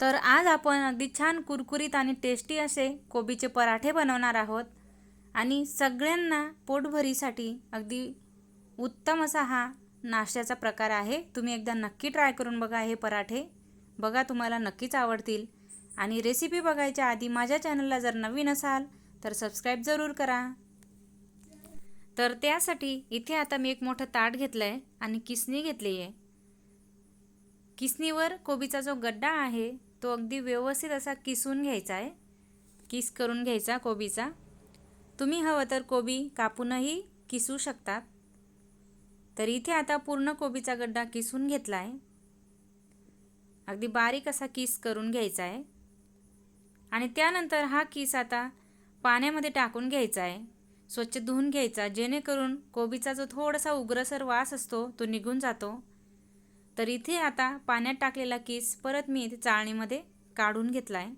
तर आज आपण अगदी छान कुरकुरीत आणि टेस्टी असे कोबीचे पराठे बनवणार आहोत. आणि सगळ्यांना पोटभरीसाठी अगदी उत्तम असा हा नाश्त्याचा प्रकार आहे. तुम्ही एकदा नक्की ट्राय करून बघा हे पराठे. बघा तुम्हाला नक्कीच आवडतील. आणि रेसिपी बघायच्या आधी माझ्या चॅनलला जर नवीन असाल तर सबस्क्राईब जरूर करा. तर त्यासाठी इथे आता मी एक मोठं ताट घेतलं आहे आणि किसणी घेतली आहे किसणीवर कोबीचा जो गड्डा आहे तो अगदी व्यवस्थित असा किसून घ्यायचा आहे. किस करून घ्यायचा कोबीचा. तुम्ही हवं तर कोबी कापूनही किसू शकतात. तर इथे आता पूर्ण कोबीचा गड्डा किसून घेतला आहे अगदी बारीक असा किस करून घ्यायचा आहे. आणि त्यानंतर हा किस आता पाण्यामध्ये टाकून घ्यायचा आहे. स्वच्छ धुवून घ्यायचा जेणेकरून कोबीचा जो थोडासा उग्रसर वास असतो तो निघून जातो. तर इथे आता पाण्यात टाकलेला किस परत मी इथे चाळणीमध्ये काढून घेतला आहे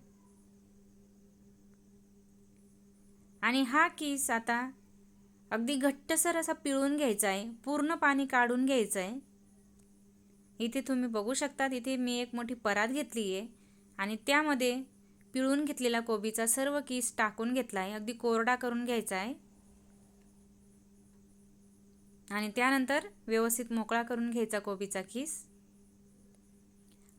आणि हा किस आता अगदी घट्टसर असा पिळून घ्यायचा आहे पूर्ण पाणी काढून घ्यायचं आहे इथे तुम्ही बघू शकता इथे मी एक मोठी परात घेतली आहे आणि त्यामध्ये पिळून घेतलेला कोबीचा सर्व किस टाकून घेतला आहे अगदी कोरडा करून घ्यायचा आहे आणि त्यानंतर व्यवस्थित मोकळा करून घ्यायचा कोबीचा खीस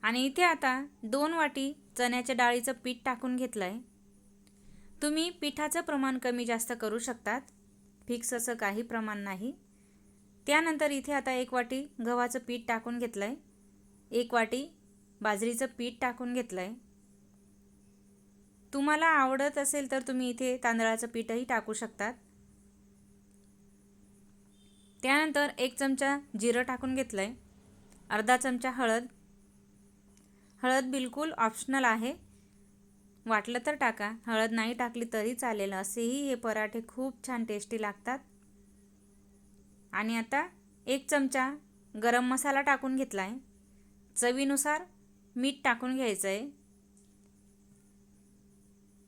आणि इथे आता दोन वाटी चण्याच्या डाळीचं पीठ टाकून घेतलं आहे तुम्ही पिठाचं प्रमाण कमी जास्त करू शकतात. फिक्स असं काही प्रमाण नाही. त्यानंतर इथे आता एक वाटी गव्हाचं पीठ टाकून घेतलं आहे एक वाटी बाजरीचं पीठ टाकून घेतलं आहे तुम्हाला आवडत असेल तर तुम्ही इथे तांदळाचं पीठही टाकू शकतात. त्यानंतर एक चमचा जिरं टाकून घेतलं आहे अर्धा चमचा हळद. हळद बिलकुल ऑप्शनल आहे. वाटलं तर टाका. हळद नाही टाकली तरी चालेल. असेही हे पराठे खूप छान टेस्टी लागतात. आणि आता एक चमचा गरम मसाला टाकून घेतला आहे चवीनुसार मीठ टाकून घ्यायचं आहे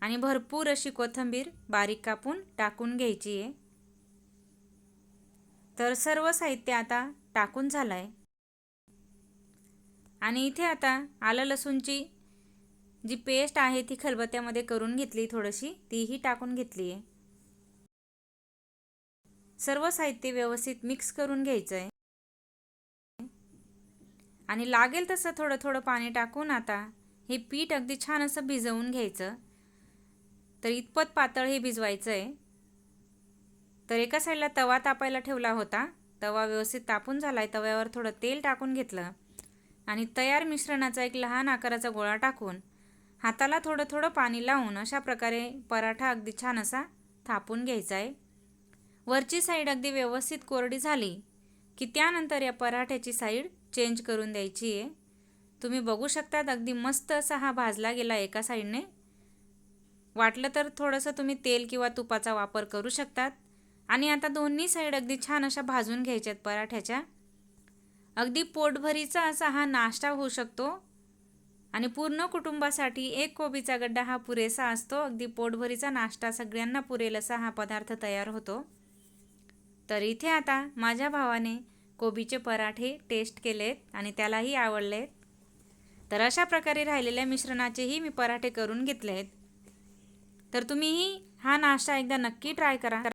आणि भरपूर अशी कोथिंबीर बारीक कापून टाकून घ्यायची आहे. तर सर्व साहित्य आता टाकून झालं आहे आणि इथे आता आलं लसूणची जी पेस्ट आहे ती खलबत्त्यामध्ये करून घेतली थोडीशी तीही टाकून घेतली आहे सर्व साहित्य व्यवस्थित मिक्स करून घ्यायचं आहे आणि लागेल तसं थोडं थोडं पाणी टाकून आता हे पीठ अगदी छान असं भिजवून घ्यायचं. तर इतपत पातळ हे भिजवायचं आहे तर एका साईडला तवा तापायला ठेवला होता. तवा व्यवस्थित तापून झाला आहे तव्यावर थोडं तेल टाकून घेतलं आणि तयार मिश्रणाचा एक लहान आकाराचा गोळा टाकून हाताला थोडं थोडं पाणी लावून अशा प्रकारे पराठा अगदी छान असा थापून घ्यायचा आहे वरची साईड अगदी व्यवस्थित कोरडी झाली की त्यानंतर या पराठ्याची साईड चेंज करून द्यायची आहे तुम्ही बघू शकतात अगदी मस्त असा हा भाजला गेला एका साईडने. वाटलं तर थोडंसं तुम्ही तेल किंवा तुपाचा वापर करू शकतात. आणि आता दोन्ही साईड अगदी छान अशा भाजून घ्यायच्यात पराठ्याच्या. अगदी पोटभरीचा असा हा नाश्ता होऊ शकतो. आणि पूर्ण कुटुंबासाठी एक कोबीचा गड्डा हा पुरेसा असतो. अगदी पोटभरीचा नाश्ता सगळ्यांना पुरेल असा हा पदार्थ तयार होतो. तर इथे आता माझ्या भावाने कोबीचे पराठे टेस्ट केलेत आणि त्यालाही आवडलेत. तर अशा प्रकारे राहिलेल्या मिश्रणाचेही मी पराठे करून घेतले आहेत तर तुम्हीही हा नाश्ता एकदा नक्की ट्राय करा.